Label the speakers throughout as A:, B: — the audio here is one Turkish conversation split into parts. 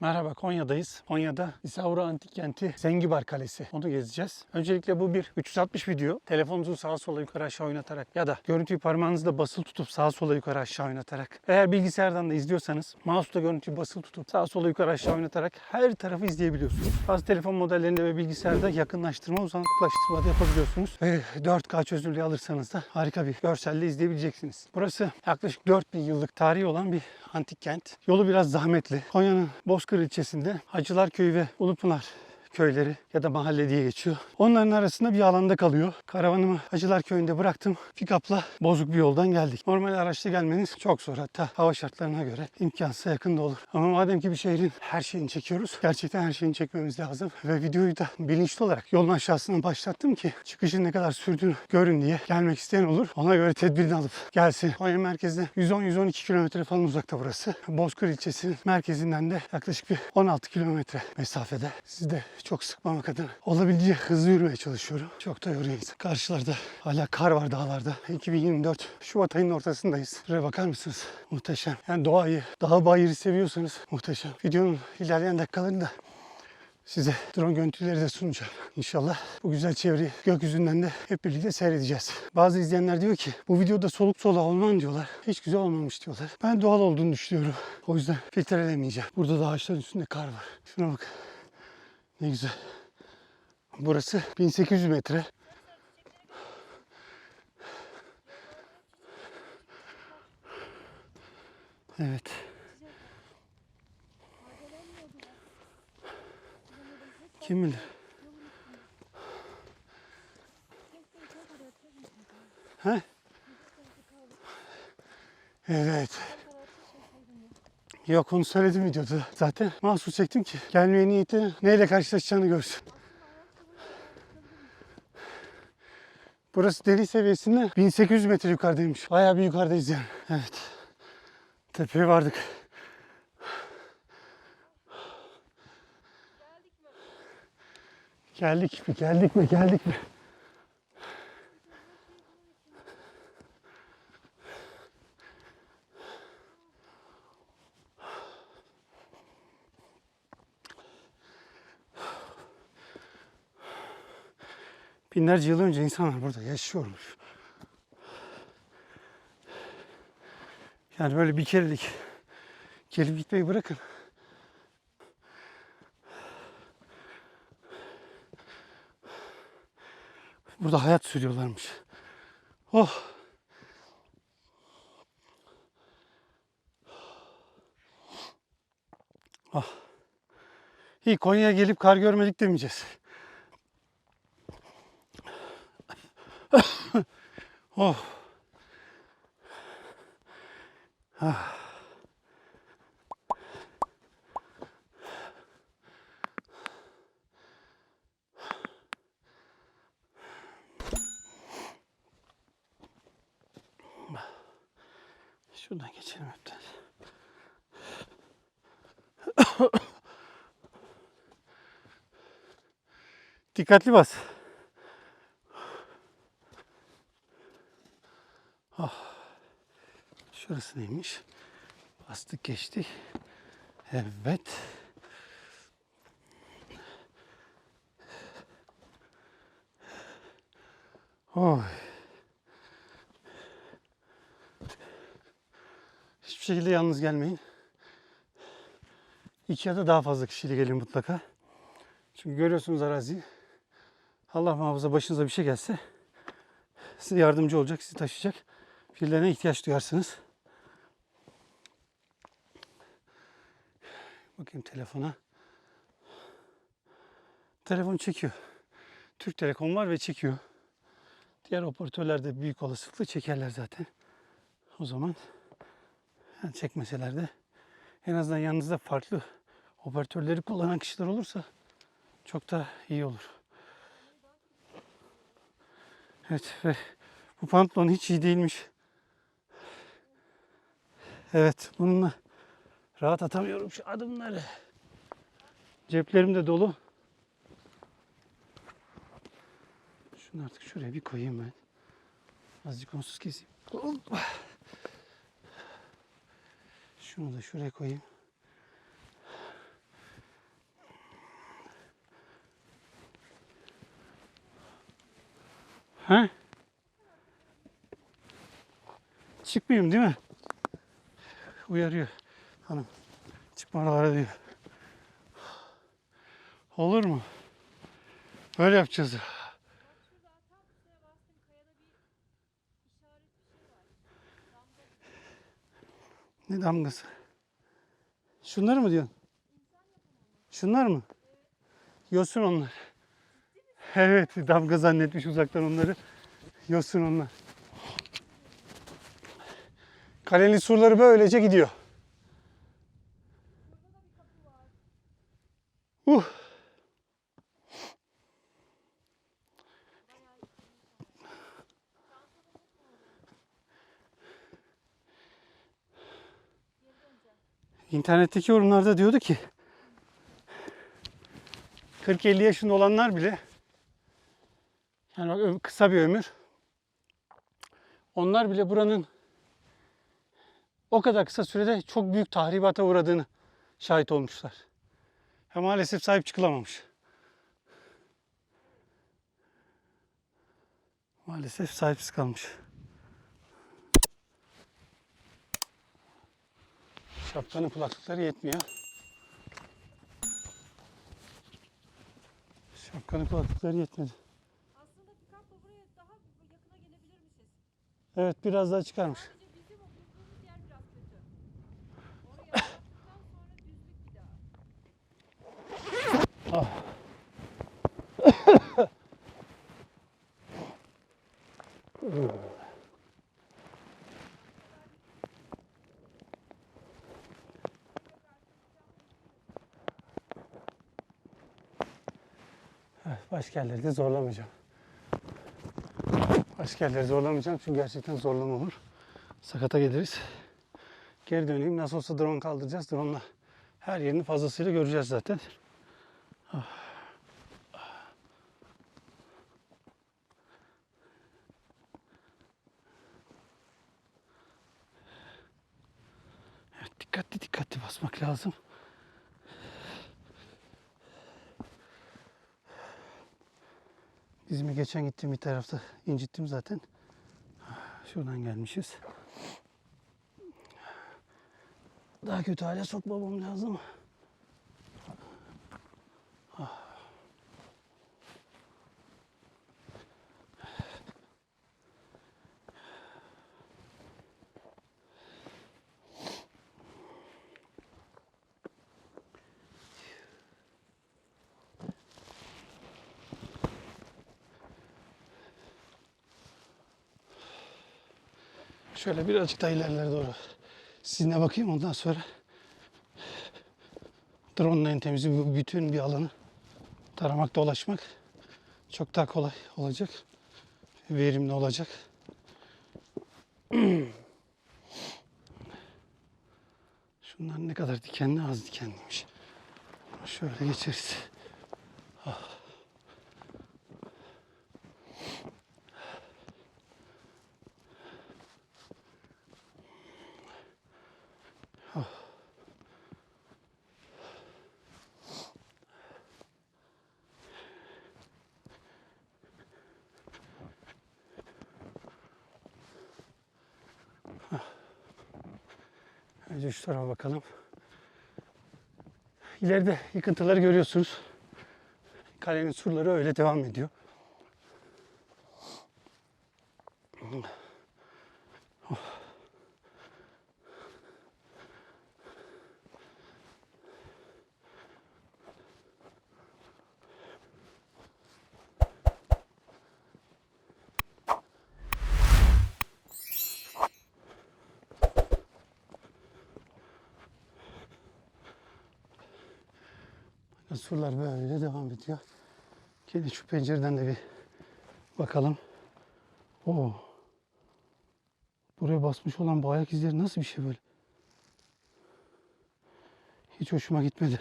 A: Merhaba Konya'dayız. Konya'da İsavra Antik Kenti Zengibar Kalesi. Onu gezeceğiz. Öncelikle bu bir 360 video. Telefonunuzu sağa sola yukarı aşağı oynatarak ya da görüntüyü parmağınızla basılı tutup sağa sola yukarı aşağı oynatarak. Eğer bilgisayardan da izliyorsanız mouse'la görüntüyü basılı tutup sağa sola yukarı aşağı oynatarak her tarafı izleyebiliyorsunuz. Bazı telefon modellerinde ve bilgisayarda yakınlaştırma, uzaklaştırma da yapabiliyorsunuz. Ve 4K çözünürlüğü alırsanız da harika bir görselle izleyebileceksiniz. Burası yaklaşık 4000 yıllık tarihi olan bir antik kent. Yolu biraz zahmetli. Konya'nın Bozkır ilçesinde Hacılar Köyü ve Ulupınar köyleri ya da mahalle diye geçiyor. Onların arasında bir alanda kalıyor. Karavanımı Hacılar Köyü'nde bıraktım. Pick-up'la bozuk bir yoldan geldik. Normal araçla gelmeniz çok zor. Hatta hava şartlarına göre imkansız yakın da olur. Ama madem ki bir şehrin her şeyini çekiyoruz. Gerçekten her şeyini çekmemiz lazım. Ve videoyu da bilinçli olarak yolun aşağısından başlattım ki çıkışın ne kadar sürdüğünü görün diye gelmek isteyen olur. Ona göre tedbirini alıp gelsin. Konya merkezde 110-112 kilometre falan uzakta burası. Bozkır ilçesinin merkezinden de yaklaşık bir 16 kilometre mesafede. Siz de çok sıkmamak adına olabildiğince hızlı yürümeye çalışıyorum. Çok da yoruyor insan. Karşılarda hala kar var dağlarda. 2024 Şubat ayının ortasındayız. Şuraya bakar mısınız? Muhteşem. Yani doğayı, dağ bayırı seviyorsanız muhteşem. Videonun ilerleyen dakikalarında size drone görüntüleri de sunacağım. İnşallah bu güzel çevreyi gökyüzünden de hep birlikte seyredeceğiz. Bazı izleyenler diyor ki bu videoda soluk soluğa olman diyorlar. Hiç güzel olmamış diyorlar. Ben doğal olduğunu düşünüyorum. O yüzden filtrelemeyeceğim. Burada da ağaçların üstünde kar var. Şuna bak. Ne güzel. Burası 1800 metre. Evet. Kim bilir? He? Evet. Yok onu söyledim videoda zaten. Mahsus çektim ki gelmeye niyeti neyle karşılaşacağını görsün. Burası deri seviyesinden 1800 metre yukarıdaymış. Bayağı bir yukarıdayız yani. Evet. Tepeye vardık. Geldik mi? Geldik mi? Geldik mi? Binlerce yıl önce insanlar burada yaşıyormuş. Yani böyle bir kerelik gelip gitmeyi bırakın. Burada hayat sürüyorlarmış. Oh. Ah. İyi Konya'ya gelip kar görmedik demeyeceğiz. Oh. Ah. Şuradan geçelim hepten. Dikkatli bas. Şurası neymiş? Bastık geçtik. Evet. Oy. Hiçbir şekilde yalnız gelmeyin. İki ya da daha fazla kişiyle gelin mutlaka. Çünkü görüyorsunuz araziyi. Allah muhafaza başınıza bir şey gelse size yardımcı olacak, sizi taşıyacak birilerine ihtiyaç duyarsınız. Bakayım telefona. Telefon çekiyor. Türk Telekom var ve çekiyor. Diğer operatörler de büyük olasılıkla çekerler zaten. O zaman yani çekmeseler de en azından yanınızda farklı operatörleri kullanan kişiler olursa çok da iyi olur. Evet ve bu pantolon hiç iyi değilmiş. Evet bununla Rahat atamıyorum şu adımları. Ceplerim de dolu. Şunu artık şuraya bir koyayım ben. Azıcık onsuz keseyim. Şunu da şuraya koyayım. Ha? Çıkmayayım değil mi? Uyarıyor hanım. Çıkma oralara diyor. Olur mu? Böyle yapacağız. Ne damgası? Şunları mı diyorsun? Şunlar mı? Yosun onlar. Evet damga zannetmiş uzaktan onları. Yosun onlar. Kalenin surları böylece gidiyor. Uh. İnternetteki yorumlarda diyordu ki 40-50 yaşında olanlar bile yani bak kısa bir ömür onlar bile buranın o kadar kısa sürede çok büyük tahribata uğradığını şahit olmuşlar. Ve maalesef sahip çıkılamamış. Maalesef sahipsiz kalmış. Şapkanın kulaklıkları yetmiyor. Şapkanın kulaklıkları yetmedi.
B: Aslında pikapla buraya daha yakına gelebilirmişiz.
A: Evet biraz daha çıkarmış.
B: Sadece bizim o bulduğumuz yer biraz kötü. Oraya yaptıktan sonra düzlük bir daha.
A: Evet, başka yerleri de zorlamayacağım. Başka yerleri zorlamayacağım çünkü gerçekten zorlama olur. Sakata geliriz. Geri döneyim. Nasıl olsa drone kaldıracağız. Drone'la her yerini fazlasıyla göreceğiz zaten. Evet, dikkatli dikkatli basmak lazım. Dizimi geçen gittiğim bir tarafta incittim zaten. Şuradan gelmişiz. Daha kötü hale sokmamam lazım. Şöyle birazcık daha ilerlere doğru sizinle bakayım ondan sonra drone temizi bu bütün bir alanı taramak dolaşmak çok daha kolay olacak. Verimli olacak. Şunlar ne kadar dikenli az dikenliymiş. Şöyle geçeriz. Önce şu tarafa bakalım. İleride yıkıntıları görüyorsunuz. Kalenin surları öyle devam ediyor. Surlar böyle devam ediyor. Gelin şu pencereden de bir bakalım. Oo. Buraya basmış olan bu ayak izleri nasıl bir şey böyle? Hiç hoşuma gitmedi.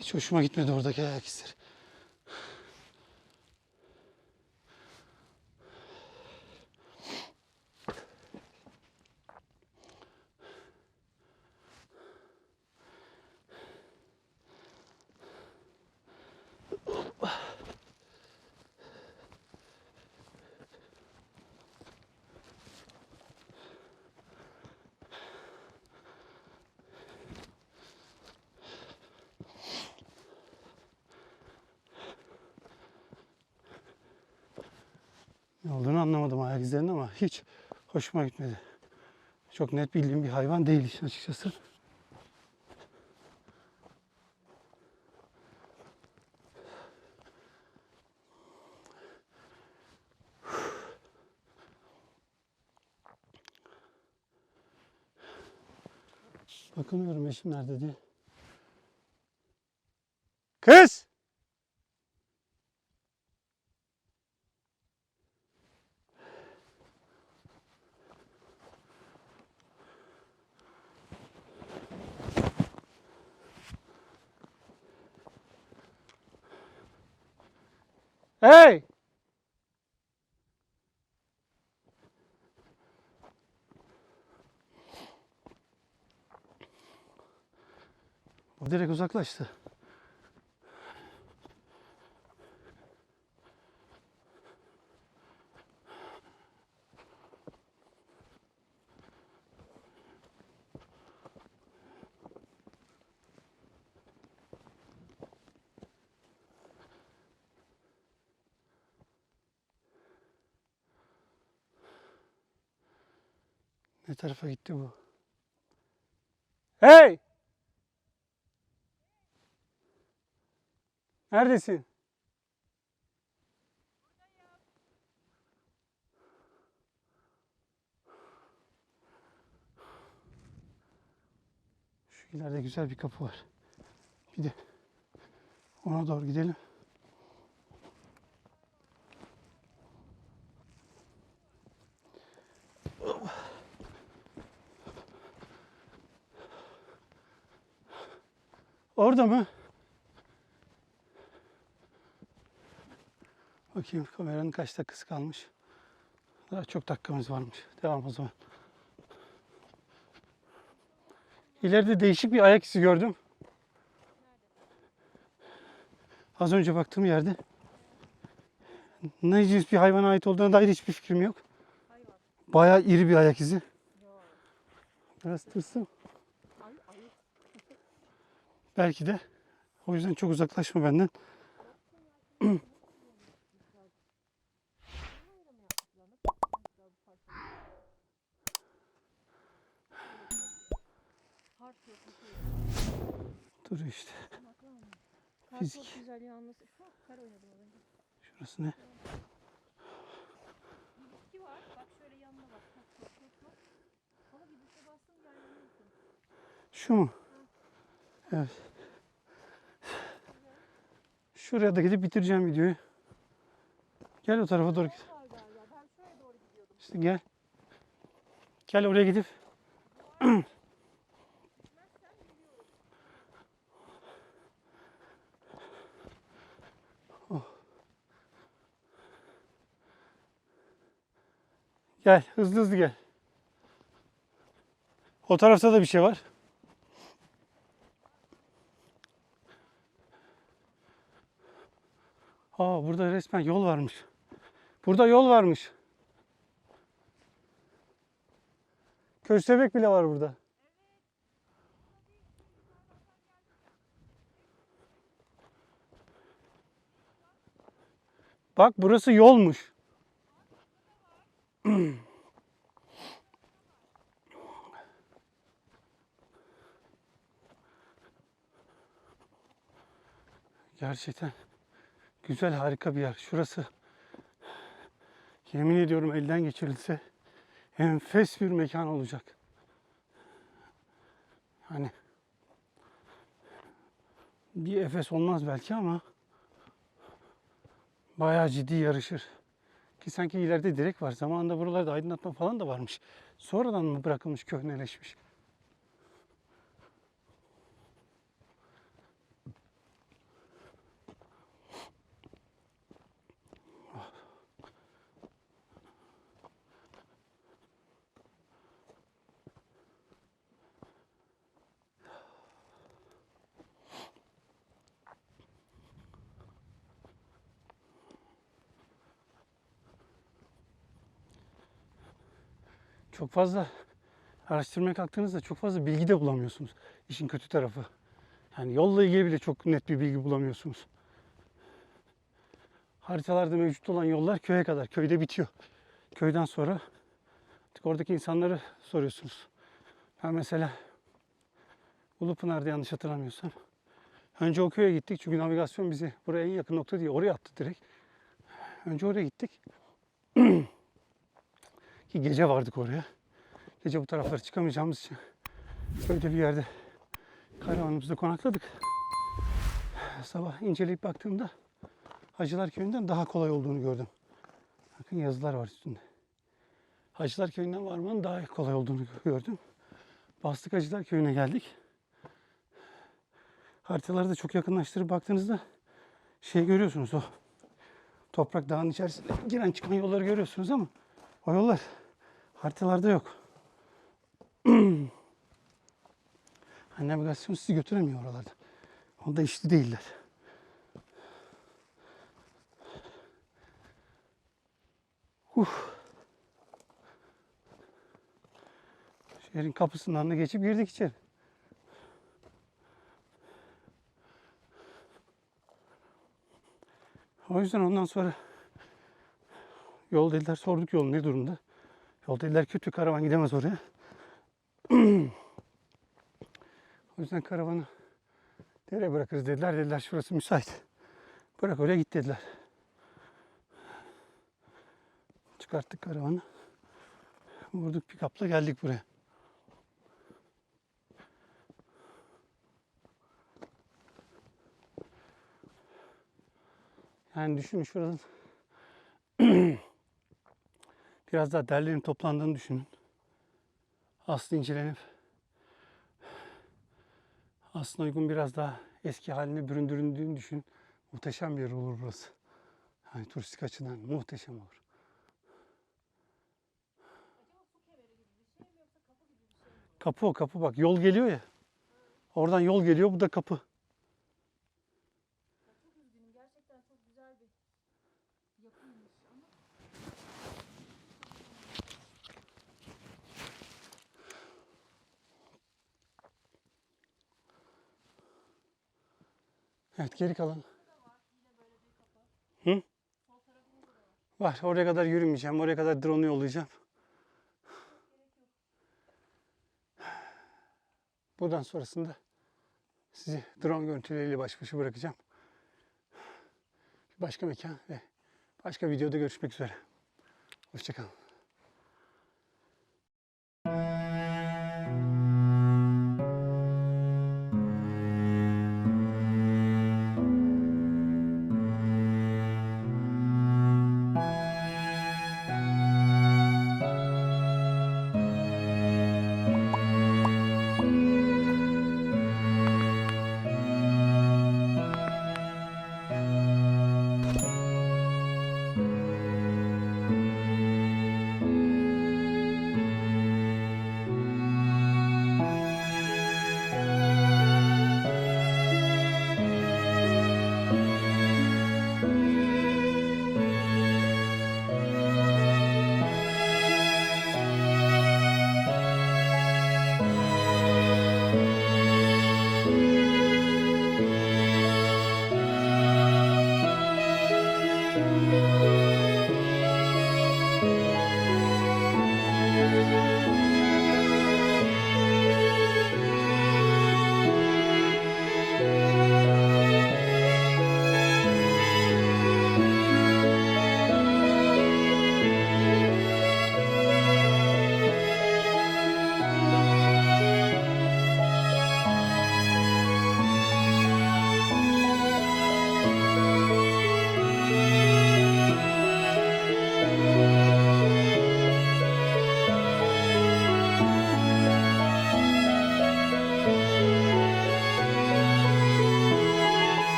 A: Hiç hoşuma gitmedi oradaki ayak izleri. Ne olduğunu anlamadım ayak izlerinin ama hiç hoşuma gitmedi. Çok net bildiğim bir hayvan değil işin açıkçası. Bakınıyorum eşim nerede diye. Hey! O direkt uzaklaştı. Ne tarafa gitti bu? Hey! Neredesin? Şu ileride güzel bir kapı var. Bir de ona doğru gidelim. Orada mı? Bakayım kameranın kaç dakikası kalmış. Daha çok dakikamız varmış. Devam o zaman. İleride değişik bir ayak izi gördüm. Az önce baktığım yerde. Ne cins bir hayvana ait olduğuna dair hiçbir fikrim yok. Bayağı iri bir ayak izi. Biraz tırsım. Belki de. O yüzden çok uzaklaşma benden. Dur işte. Fizik.
B: Şu.
A: Şurası ne?
B: Bir bitki var. Bak şöyle yanına bak. Bak bak bak bak. Ama bir dişe bastım yanıyorsun.
A: Şu mu? Evet. Şuraya da gidip bitireceğim videoyu. Gel o tarafa doğru git. İşte gel. Gel oraya gidip. Oh. Gel hızlı hızlı gel. O tarafta da bir şey var. Aa burada resmen yol varmış. Burada yol varmış. Köstebek bile var burada. Bak burası yolmuş. Gerçekten güzel harika bir yer. Şurası yemin ediyorum elden geçirilse enfes bir mekan olacak. Hani bir Efes olmaz belki ama bayağı ciddi yarışır. Ki sanki ileride direk var. Zamanında buralarda aydınlatma falan da varmış. Sonradan mı bırakılmış, köhneleşmiş? Çok fazla araştırmaya kalktığınızda çok fazla bilgi de bulamıyorsunuz. İşin kötü tarafı. Yani yolla ilgili bile çok net bir bilgi bulamıyorsunuz. haritalarda mevcut olan yollar köye kadar. Köyde bitiyor. Köyden sonra artık oradaki insanları soruyorsunuz. Ben mesela Ulupınar'da yanlış hatırlamıyorsam. Önce o köye gittik çünkü navigasyon bizi buraya en yakın nokta diye oraya attı direkt. Önce oraya gittik. Ki gece vardık oraya. Gece bu taraflara çıkamayacağımız için köyde bir yerde karavanımızda konakladık. Sabah inceleyip baktığımda Hacılar Köyü'nden daha kolay olduğunu gördüm. Bakın yazılar var üstünde. Hacılar Köyü'nden varmanın daha kolay olduğunu gördüm. Bastık Hacılar Köyü'ne geldik. Haritaları da çok yakınlaştırıp baktığınızda şey görüyorsunuz o toprak dağın içerisinde giren çıkan yolları görüyorsunuz ama o yollar haritalarda yok. Hani navigasyon sizi götüremiyor oralarda. Onda işli değiller. Uf. Şehrin kapısından da geçip girdik içeri. O yüzden ondan sonra yol dediler sorduk yol ne durumda. Yol dediler kötü karavan gidemez oraya. o yüzden karavanı nereye bırakırız dediler. Dediler şurası müsait. Bırak oraya git dediler. Çıkarttık karavanı. Vurduk pikapla geldik buraya. Yani düşünün şuranın biraz daha derlerin toplandığını düşünün. Aslı incelenip aslında uygun biraz daha eski haline büründürüldüğünü düşünün. Muhteşem bir yer olur burası. Yani turistik açıdan muhteşem olur. Kapı o kapı bak yol geliyor ya. Oradan yol geliyor bu da kapı.
B: Çok üzgünüm. Gerçekten çok güzel bir yapıymış ama
A: Evet geri kalan. Hı? Var. Oraya kadar yürümeyeceğim. Oraya kadar drone yollayacağım. Buradan sonrasında sizi drone görüntüleriyle baş başa bırakacağım. Başka mekan ve başka videoda görüşmek üzere. Hoşçakalın.